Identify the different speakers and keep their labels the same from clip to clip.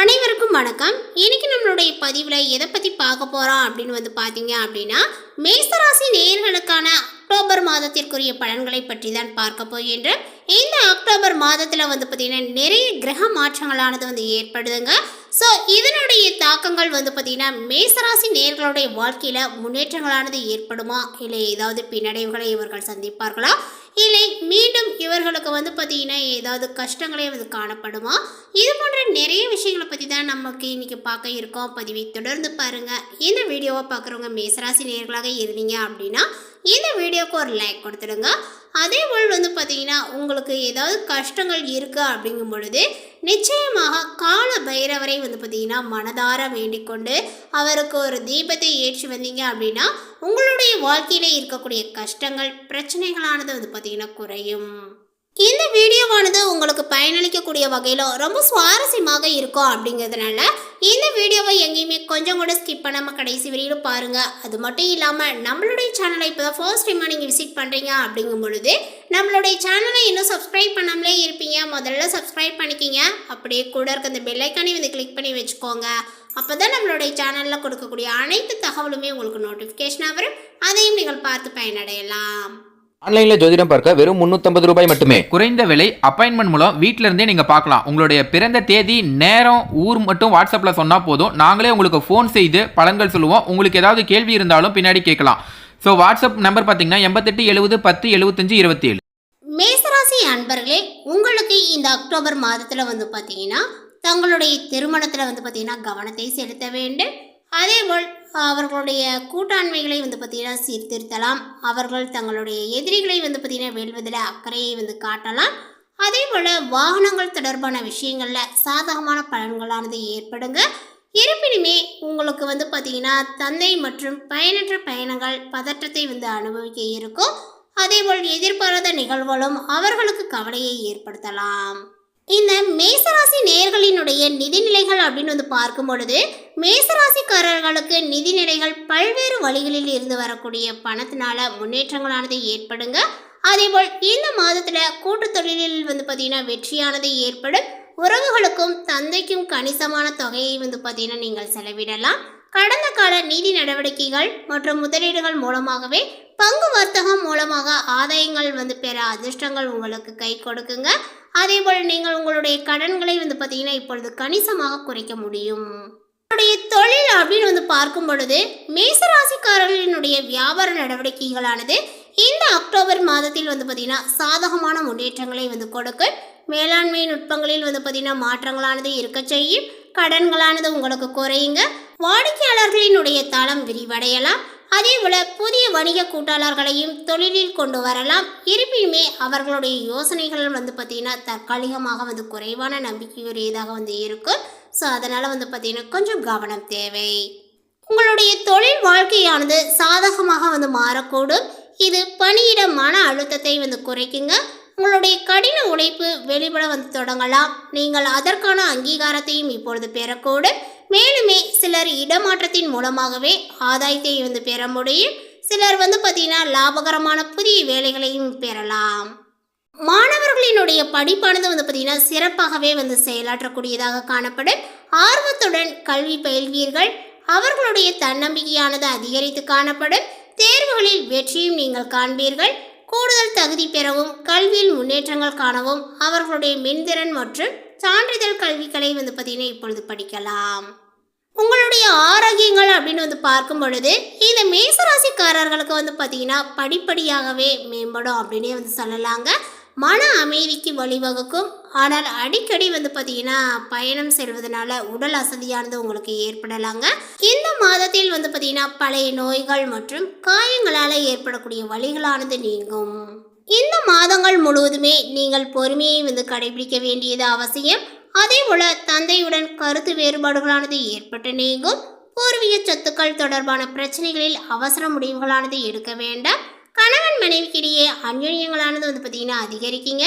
Speaker 1: அனைவருக்கும் வணக்கம். இன்னைக்கு நம்மளுடைய பதிவில் எதை பற்றி பார்க்க போகிறோம் அப்படின்னு வந்து பார்த்தீங்க அப்படின்னா மேசராசி நேயர்களுக்கான அக்டோபர் மாதத்திற்குரிய பலன்களை பற்றி தான் பார்க்க போகின்ற இந்த அக்டோபர் மாதத்தில் வந்து பார்த்திங்கன்னா நிறைய கிரக மாற்றங்களானது வந்து ஏற்படுதுங்க. ஸோ இதனுடைய தாக்கங்கள் வந்து பார்த்திங்கன்னா மேசராசி நேர்களுடைய வாழ்க்கையில் முன்னேற்றங்களானது ஏற்படுமா? இல்லை ஏதாவது பின்னடைவுகளை இவர்கள் சந்திப்பார்களா? இல்லை மீண்டும் இவர்களுக்கு வந்து பார்த்திங்கன்னா ஏதாவது கஷ்டங்களே வந்து காணப்படுமா? இது போன்ற நிறைய விஷயங்களை பற்றி தான் நமக்கு இன்றைக்கி பார்க்க இருக்கோம். பதிவை தொடர்ந்து பாருங்கள் இந்த வீடியோவை பார்க்குறவங்க மேசராசி நேர்களாக இருந்தீங்க அப்படின்னா இந்த வீடியோக்கு ஒரு லைக் கொடுத்துடுங்க. அதே போல் வந்து பார்த்தீங்கன்னா உங்களுக்கு ஏதாவது கஷ்டங்கள் இருக்குது அப்படிங்கும் பொழுது நிச்சயமாக கால பைரவரை வந்து பார்த்தீங்கன்னா மனதார வேண்டிக்கொண்டு அவருக்கு ஒரு தீபத்தை ஏற்றி வந்தீங்க அப்படின்னா உங்களுடைய வாழ்க்கையில் இருக்கக்கூடிய கஷ்டங்கள் பிரச்சனைகளானது வந்து பார்த்தீங்கன்னா குறையும். இந்த வீடியோவானது உங்களுக்கு பயனளிக்கக்கூடிய வகையில் ரொம்ப சுவாரஸ்யமாக இருக்கும் அப்படிங்கிறதுனால இந்த வீடியோவை எங்கேயுமே கொஞ்சம் கூட ஸ்கிப் பண்ணாமல் கடைசி வரையிலும் பாருங்கள் அது மட்டும் இல்லாமல் நம்மளுடைய சேனலை இப்போ தான் ஃபர்ஸ்ட் டைமாக நீங்கள் விசிட் பண்ணுறீங்க அப்படிங்கும் பொழுது நம்மளுடைய சேனலை இன்னும் சப்ஸ்கிரைப் பண்ணாமலே இருப்பீங்க. முதல்ல சப்ஸ்கிரைப் பண்ணிக்கிங்க. அப்படியே கூட இருக்க அந்த பெல்லைக்கானே வந்து கிளிக் பண்ணி வச்சுக்கோங்க. அப்போ தான் நம்மளுடைய சேனலில் கொடுக்கக்கூடிய அனைத்து தகவலுமே உங்களுக்கு நோட்டிஃபிகேஷனாக வரும். அதையும் நீங்கள் பார்த்து பயனடையலாம்.
Speaker 2: ஆன்லைன்ல ஜோதிடம் பார்க்க வெறும் 350 ரூபாய் மட்டுமே.
Speaker 3: குறைந்த விலை அப்பாயின்மெண்ட் மூலம் வீட்டில இருந்தே நீங்க பார்க்கலாம். உங்களுடைய பிறந்த தேதி நேரம் ஊர் மட்டும் வாட்ஸ்அப்ல சொன்னா போதும். நாங்களே உங்களுக்கு ஃபோன் செய்து பலன்கள் சொல்லுவோம். உங்களுக்கு ஏதாவது கேள்வி இருந்தாலும் பின்னாடி கேட்கலாம். ஸோ வாட்ஸ்அப் நம்பர் பார்த்தீங்கன்னா எண்பத்தெட்டு எழுபது பத்து எழுபத்தஞ்சு இருபத்தி ஏழு
Speaker 1: மேசராசி அன்பர்களே உங்களுக்கு இந்த அக்டோபர் மாதத்தில் வந்து பார்த்தீங்கன்னா தங்களுடைய திருமணத்தில் வந்து பார்த்தீங்கன்னா கவனத்தை செலுத்த வேண்டும். அதேபோல் அவர்களுடைய கூட்டாண்மைகளை வந்து பார்த்தீங்கன்னா சீர்திருத்தலாம். அவர்கள் தங்களுடைய எதிரிகளை வந்து பார்த்தீங்கன்னா வெல்வதில் அக்கறையை வந்து காட்டலாம். அதே போல் வாகனங்கள் தொடர்பான விஷயங்களில் சாதகமான பலன்களானது ஏற்படுங்க. இருப்பினுமே உங்களுக்கு வந்து பார்த்தீங்கன்னா தந்தை மற்றும் பயனற்ற பயணங்கள் பதற்றத்தை வந்து அனுபவிக்க இருக்கும். அதேபோல் எதிர்பாராத நிகழ்வுகளும் அவர்களுக்கு கவலையை ஏற்படுத்தலாம். இந்த மேசராசி நேர்களினுடைய நிதிநிலைகள் அப்படின்னு வந்து பார்க்கும் பொழுது மேசராசிக்காரர்களுக்கு நிதிநிலைகள் பல்வேறு வழிகளில் இருந்து வரக்கூடிய பணத்தினால முன்னேற்றங்களானது ஏற்படுங்க. அதேபோல் இந்த மாதத்தில் கூட்டு தொழிலில் வந்து பார்த்தீங்கன்னா வெற்றியானது ஏற்படும். உறவுகளுக்கும் தந்தைக்கும் கணிசமான தொகையை வந்து பார்த்தீங்கன்னா நீங்கள் செலவிடலாம். கடந்த கால நிதி நடவடிக்கைகள் மற்றும் முதலீடுகள் மூலமாகவே பங்கு வர்த்தகம் மூலமாக ஆதாயங்கள் வந்து பெற அதிர்ஷ்டங்கள் உங்களுக்கு கை கொடுக்குங்க. அதேபோல் நீங்கள் உங்களுடைய கடன்களை வந்து பார்த்தீங்கன்னா இப்பொழுது கணிசமாக குறைக்க முடியும். உங்களுடைய தொழில் அப்படின்னு வந்து பார்க்கும் பொழுது மேசராசிக்காரர்களினுடைய வியாபார நடவடிக்கைகளானது இந்த அக்டோபர் மாதத்தில் வந்து பார்த்தீங்கன்னா சாதகமான முன்னேற்றங்களை வந்து கொடுக்கும். மேலாண்மை நுட்பங்களில் வந்து பார்த்தீங்கன்னா மாற்றங்களானது இருக்க செய்யும். கடன்களானது உங்களுக்கு குறையுங்க. வாடிக்கையாளர்களினுடைய தளம் விரிவடையலாம். அதே போல புதிய வணிக கூட்டாளர்களையும் தொழிலில் கொண்டு வரலாம். இருப்பினுமே அவர்களுடைய யோசனைகள் வந்து பார்த்தீங்கன்னா தற்காலிகமாக வந்து குறைவான நம்பிக்கையுரியதாக வந்து இருக்கும். ஸோ அதனால் வந்து பார்த்தீங்கன்னா கொஞ்சம் கவனம் தேவை. உங்களுடைய தொழில் வாழ்க்கையானது சாதகமாக வந்து மாறக்கூடும். இது பணியிட மன அழுத்தத்தை வந்து குறைக்குங்க. உங்களுடைய கடின உழைப்பு வெளிப்பட வந்து தொடங்கலாம். நீங்கள் அதற்கான அங்கீகாரத்தையும் இப்பொழுது பெறக்கூடும் மேலுமே சிலர் இடமாற்றத்தின் மூலமாகவே ஆதாயத்தை வந்து பெற முடியும். சிலர் வந்து பார்த்தீங்கன்னா லாபகரமான புதிய வேலைகளையும் பெறலாம். மாணவர்களினுடைய படிப்பானது வந்து பார்த்தீங்கன்னா சிறப்பாகவே வந்து செயலாற்றக்கூடியதாக காணப்படும். ஆர்வத்துடன் கல்வி பயில்வீர்கள். அவர்களுடைய தன்னம்பிக்கையானது அதிகரித்து காணப்படும். தேர்வுகளில் வெற்றியும் நீங்கள் காண்பீர்கள். கூடுதல் தகுதி பெறவும் கல்வியில் முன்னேற்றங்கள் காணவும் அவர்களுடைய மின்திறன் மற்றும் சான்றிதழ் கல்விகளை வந்து பார்த்தீங்கன்னா இப்பொழுது படிக்கலாம். உங்களுடைய ஆரோக்கியங்கள் அப்படின்னு வந்து பார்க்கும் பொழுது இந்த மேசராசிக்காரர்களுக்கு வந்து பார்த்தீங்கன்னா படிப்படியாகவே மேம்படும் அப்படின்னே வந்து சொல்லலாங்க. மன அமைதிக்கு வழிவகுக்கும். ஆனால் அடிக்கடி வந்து பார்த்தீங்கன்னா பயணம் செல்வதனால உடல் அசதியானது உங்களுக்கு ஏற்படலாங்க. இந்த மாதத்தில் வந்து பார்த்தீங்கன்னா பழைய நோய்கள் மற்றும் காயங்களால் ஏற்படக்கூடிய வழிகளானது நீங்கும். இந்த மாதங்கள் முழுவதுமே நீங்கள் பொறுமையை வந்து கடைபிடிக்க வேண்டியது அவசியம். அதே போல தந்தையுடன் கருத்து வேறுபாடுகளானது ஏற்பட்டு நீங்கும். பூர்வீக சொத்துக்கள் தொடர்பான பிரச்சனைகளில் அவசர முடிவுகளானது எடுக்க வேண்டாம். கணவன் மனைவிக்கிடையே அந்யோன்யங்களானது வந்து பார்த்தீங்கன்னா அதிகரிக்குங்க.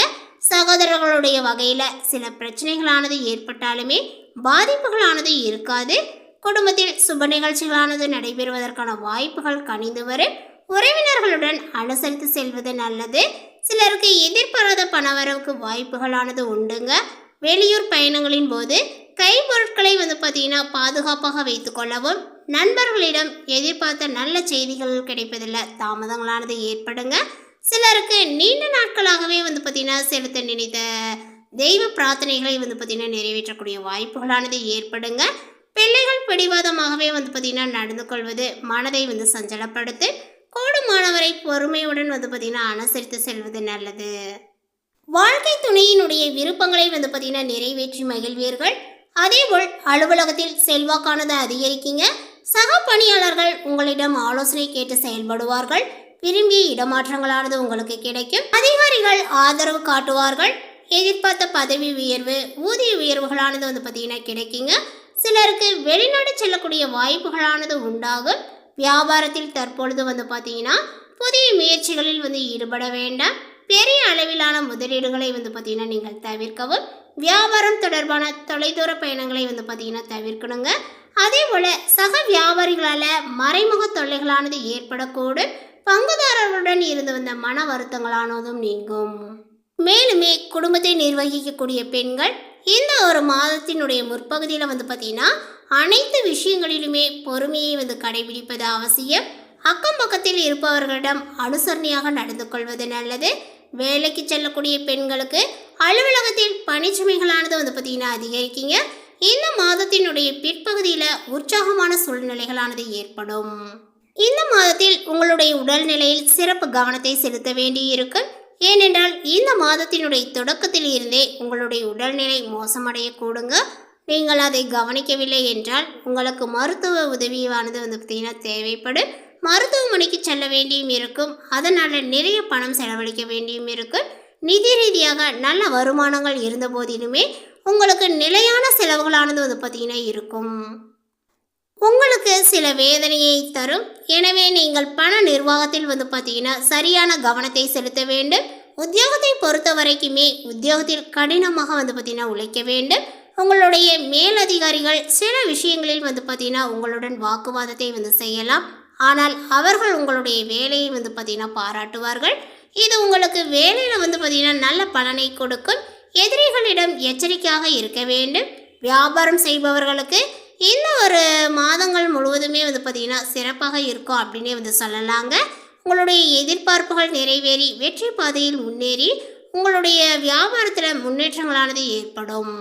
Speaker 1: சகோதரர்களுடைய வகையில் சில பிரச்சனைகளானது ஏற்பட்டாலுமே பாதிப்புகளானது இருக்காது. குடும்பத்தில் சுப நிகழ்ச்சிகளானது நடைபெறுவதற்கான வாய்ப்புகள் கனிந்து வரும். உறவினர்களுடன் அனுசரித்து செல்வது நல்லது. சிலருக்கு எதிர்பாராத பணவரவுக்கு வாய்ப்புகளானது உண்டுங்க. வெளியூர் பயணங்களின் போது கைப்பொருட்களை வந்து பார்த்தீங்கன்னா பாதுகாப்பாக வைத்துக்கொள்ளவும் நண்பர்களிடம் எதிர்பார்த்த நல்ல செய்திகள் கிடைப்பதில் தாமதங்களானது ஏற்படுங்க. சிலருக்கு நீண்ட நாட்களாகவே வந்து பார்த்தீங்கன்னா செலுத்த நினைத்த தெய்வ பிரார்த்தனைகளை வந்து பார்த்தீங்கன்னா நிறைவேற்றக்கூடிய வாய்ப்புகளானது ஏற்படுங்க. பிள்ளைகள் பிடிவாதமாகவே வந்து பார்த்தீங்கன்னா நடந்து கொள்வது மனதை வந்து சஞ்சலப்படுத்து கூடுமானவரை பொறுமையுடன் வந்து பார்த்தீங்கன்னா அனுசரித்து செல்வது நல்லது. வாழ்க்கை துணையினுடைய விருப்பங்களை வந்து பார்த்தீங்கன்னா நிறைவேற்றி மகிழ்வீர்கள். அதேபோல் அலுவலகத்தில் செல்வாக்கானதை அதிகரிக்கீங்க. சக பணியாளர்கள் உங்களிடம் ஆலோசனை கேட்டு செயல்படுவார்கள். விரும்பிய இடமாற்றங்களானது உங்களுக்கு கிடைக்கும். அதிகாரிகள் ஆதரவு காட்டுவார்கள். எதிர்பார்த்த பதவி உயர்வு ஊதிய உயர்வுகளானது வந்து பார்த்தீங்கன்னா கிடைக்குங்க. சிலருக்கு வெளிநாடு செல்லக்கூடிய வாய்ப்புகளானது உண்டாகும். வியாபாரத்தில் தற்பொழுது வந்து பார்த்தீங்கன்னா புதிய முயற்சிகளில் வந்து ஈடுபட வேண்டாம். பெரிய அளவிலான முதலீடுகளை வந்து பார்த்தீங்கன்னா நீங்கள் தவிர்க்கவும். வியாபாரம் தொடர்பான தொலைதூர பயணங்களை வந்து பார்த்தீங்கன்னா தவிர்க்கணுங்க. அதே போல் சக வியாபாரிகளால் மறைமுக தொல்லைகளானது ஏற்படக்கூடும். பங்குதாரர்களுடன் இருந்து வந்த மன வருத்தங்களானதும் நீங்கும். மேலுமே குடும்பத்தை நிர்வகிக்கக்கூடிய பெண்கள் இந்த ஒரு மாதத்தினுடைய முற்பகுதியில் வந்து பார்த்தீங்கன்னா அனைத்து விஷயங்களிலுமே பொறுமையை வந்து கடைபிடிப்பது அவசியம். அக்கம் பக்கத்தில் இருப்பவர்களிடம் அனுசரணையாக நடந்து கொள்வது நல்லது. வேலைக்கு செல்லக்கூடிய பெண்களுக்கு அலுவலகத்தில் பணிச்சுமைகளானது வந்து பார்த்தீங்கன்னா அதிகரிக்கீங்க. இந்த மாதத்தினுடைய பிற்பகுதியில் உற்சாகமான சூழ்நிலைகளானது ஏற்படும். இந்த மாதத்தில் உங்களுடைய உடல்நிலையில் சிறப்பு கவனத்தை செலுத்த வேண்டியிருக்கும் ஏனென்றால் இந்த மாதத்தினுடைய தொடக்கத்தில் இருந்தே உங்களுடைய உடல்நிலை மோசமடைய கூடுங்க நீங்கள் அதை கவனிக்கவில்லை என்றால் உங்களுக்கு மருத்துவ உதவியானது வந்து பார்த்தீங்கன்னா தேவைப்படும் மருத்துவமனைக்கு செல்ல வேண்டியும் இருக்கும். அதனால் நிறைய பணம் செலவழிக்க வேண்டியும் இருக்கும் நிதி ரீதியாக நல்ல வருமானங்கள் இருந்த போதிலுமே உங்களுக்கு நிலையான செலவுகளானது வந்து பார்த்தீங்கன்னா இருக்கும். உங்களுக்கு சில வேதனையை தரும். எனவே நீங்கள் பண நிர்வாகத்தில் வந்து பார்த்தீங்கன்னா சரியான கவனத்தை செலுத்த வேண்டும். உத்தியோகத்தை பொறுத்த வரைக்குமே உத்தியோகத்தில் கடினமாக வந்து பார்த்தீங்கன்னா உழைக்க வேண்டும். உங்களுடைய மேலதிகாரிகள் சில விஷயங்களில் வந்து பார்த்திங்கன்னா உங்களுடன் வாக்குவாதத்தை வந்து செய்யலாம். ஆனால் அவர்கள் உங்களுடைய வேலையை வந்து பார்த்தீங்கன்னா பாராட்டுவார்கள். இது உங்களுக்கு வேலையில் வந்து பார்த்தீங்கன்னா நல்ல பலனை கொடுக்கும். எதிரிகளிடம் எச்சரிக்கையாக இருக்க வேண்டும். வியாபாரம் செய்பவர்களுக்கு இந்த ஒரு மாதங்கள் முழுவதுமே வந்து பார்த்திங்கன்னா சிறப்பாக இருக்கும் அப்படின்னே வந்து சொல்லலாங்க. உங்களுடைய எதிர்பார்ப்புகள் நிறைவேறி வெற்றி பாதையில் முன்னேறி உங்களுடைய வியாபாரத்தில் முன்னேற்றங்களானது ஏற்படும்.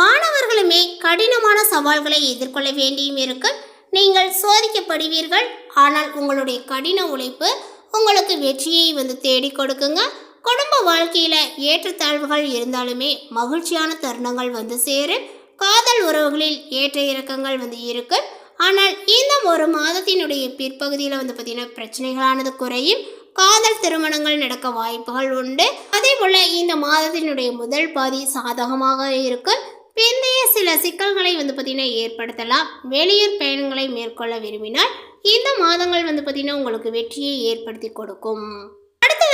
Speaker 1: மாணவர்களுமே கடினமான சவால்களை எதிர்கொள்ள வேண்டியும் இருக்கும். நீங்கள் சோதிக்கப்படுவீர்கள். ஆனால் உங்களுடைய கடின உழைப்பு உங்களுக்கு வெற்றியை வந்து தேடி கொடுக்குங்க. குடும்ப வாழ்க்கையில் ஏற்றத்தாழ்வுகள் இருந்தாலுமே மகிழ்ச்சியான தருணங்கள் வந்து சேரு. காதல் உறவுகளில் ஏற்ற இறக்கங்கள் வந்து இருக்கு. ஆனால் இந்த ஒரு மாதத்தினுடைய பிற்பகுதியில் வந்து பார்த்திங்கன்னா பிரச்சனைகளானது குறையும். காதல் திருமணங்கள் நடக்க வாய்ப்புகள் உண்டு. அதே போல் இந்த மாதத்தினுடைய முதல் பாதி சாதகமாக இருக்கும் பிந்தைய சில சிக்கல்களை வந்து பார்த்திங்கன்னா ஏற்படுத்தலாம். வெளியூர் பயணங்களை மேற்கொள்ள விரும்பினால் இந்த மாதங்கள் வந்து பார்த்திங்கன்னா உங்களுக்கு வெற்றியை ஏற்படுத்தி கொடுக்கும்.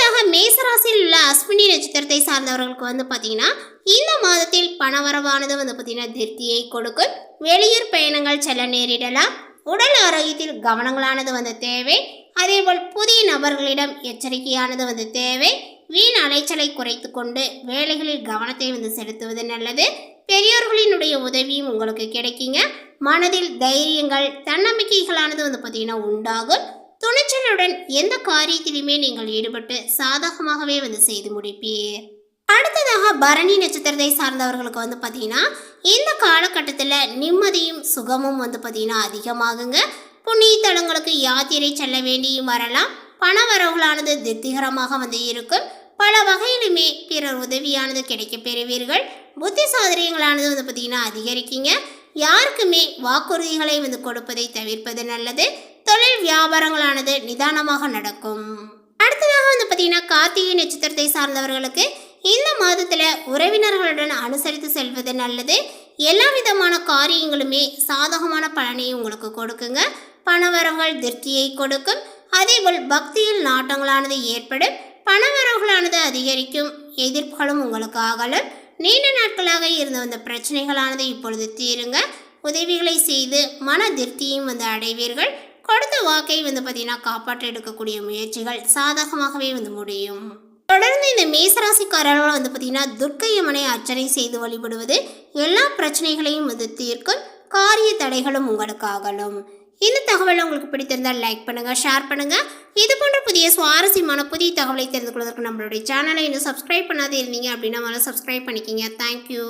Speaker 1: அடுத்ததாக மேசராசியில் உள்ள அஸ்வினி நட்சத்திரத்தை சார்ந்தவர்களுக்கு வந்து பார்த்தீங்கன்னா இந்த மாதத்தில் பணவரவானது வந்து பார்த்தீங்கன்னா திருப்தியை கொடுக்கும். வெளியூர் பயணங்கள் செல்ல நேரிடலாம். உடல் ஆரோக்கியத்தில் கவனங்களானது வந்து தேவை. அதேபோல் புதிய நபர்களிடம் எச்சரிக்கையானது வந்து தேவை. வீண் அலைச்சலை குறைத்து கொண்டு வேலைகளில் கவனத்தை வந்து செலுத்துவது நல்லது. பெரியோர்களினுடைய உதவியும் உங்களுக்கு கிடைக்குங்க. மனதில் தைரியங்கள் தன்னம்பிக்கைகளானது வந்து பார்த்தீங்கன்னா உண்டாகும். துணிச்சலுடன் எந்த காரியத்திலுமே நீங்கள் ஈடுபட்டு சாதகமாகவே வந்து செய்து முடிப்பீர். அடுத்ததாக பரணி நட்சத்திரத்தை சார்ந்தவர்களுக்கு வந்து பார்த்தீங்கன்னா இந்த காலகட்டத்தில் நிம்மதியும் சுகமும் வந்து பார்த்தீங்கன்னா அதிகமாகுங்க. புண்ணிய தலங்களுக்கு யாத்திரை செல்ல வேண்டியும் வரலாம். பண வரவுகளானது திருப்திகரமாக வந்து இருக்கும். பல வகையிலுமே பிறர் உதவியானது கிடைக்கப் பெறுவீர்கள். புத்தி சாதனைகளானது வந்து பார்த்தீங்கன்னா அதிகரிக்கீங்க. யாருக்குமே வாக்குறுதிகளை வந்து கொடுப்பதை தவிர்ப்பது நல்லது. தொழில் வியாபாரங்களானது நிதானமாக நடக்கும். அடுத்ததாக வந்து பார்த்தீங்கன்னா கார்த்திகை நட்சத்திரத்தை சார்ந்தவர்களுக்கு இந்த மாதத்தில் உறவினர்களுடன் அனுசரித்து செல்வது நல்லது. எல்லா விதமான காரியங்களுமே சாதகமான பலனை உங்களுக்கு கொடுக்குங்க. பணவரவுகள் திருப்தியை கொடுக்கும். அதேபோல் பக்தியில் நாட்டங்களானது ஏற்படும். பணவரவுகளானது அதிகரிக்கும். எதிர்ப்புகளும் உங்களுக்கு ஆகலும் நீண்ட நாட்களாக இருந்து வந்த பிரச்சனைகளானது இப்பொழுது தீருங்க. உதவிகளை செய்து மன திருப்தியும் வந்து அடைவீர்கள். கொடுத்த வாக்கை வந்து பார்த்தீங்கன்னா காப்பாற்ற எடுக்கக்கூடிய முயற்சிகள் சாதகமாகவே வந்து முடியும். தொடர்ந்து இந்த மேசராசிக்காரர்கள் வந்து பார்த்தீங்கன்னா துர்க்கையம்மனை அர்ச்சனை செய்து வழிபடுவது எல்லா பிரச்சனைகளையும் வந்து தீர்க்கும் காரிய தடைகளும் உங்களுக்கு ஆகலும். இந்த தகவல் உங்களுக்கு பிடித்திருந்தால் லைக் பண்ணுங்கள் ஷேர் பண்ணுங்கள் இது போன்ற புதிய சுவாரஸ்யமான புதிய தகவலை தெரிந்து கொள்வதற்கு நம்மளுடைய சேனலை இன்னும் சப்ஸ்கிரைப் பண்ணாதே இருந்தீங்க அப்படின்னா முதல்ல சப்ஸ்கிரைப் பண்ணிக்கிங்க. தேங்க்யூ